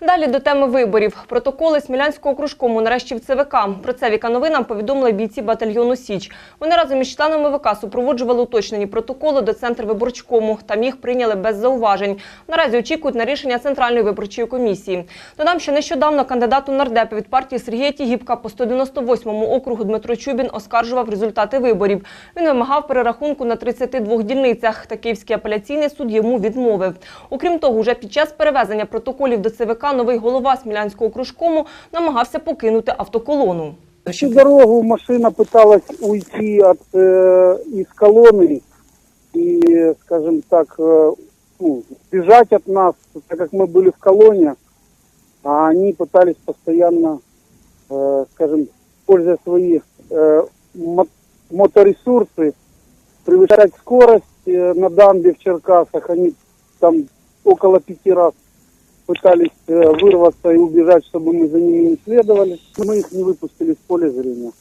Далі до теми виборів. Протоколи Смілянського окружкому нарешті в ЦВК. Про це Віка новинам повідомили бійці батальйону Січ. Вони разом із членами ВК супроводжували уточнені протоколи до центру виборчкому. Там їх прийняли без зауважень. Наразі очікують на рішення Центральної виборчої комісії. Додам, що нещодавно кандидат у нардепи від партії Сергія Тігіпка по 198-му округу Дмитро Чубін оскаржував результати виборів. Він вимагав перерахунку на 32 дільницях. Та Київський апеляційний суд йому відмовив. Окрім того, уже під час перевезення протоколів до ЦВК новий голова Смілянського окружкому намагався покинути автоколону. Всю дорогу машина пыталась уйти от, э, из колонны и, скажем так, э, ну, бежать от нас, так как мы были в колонне, а они пытались постоянно, э, скажем, используя свои э, мо- моторесурсы, превышать скорость э, на дамбе в Черкасах. Они там около пяти раз пытались э, вырваться и убежать, чтобы мы за ними не следовали. Мы их не выпустили с поля зрения.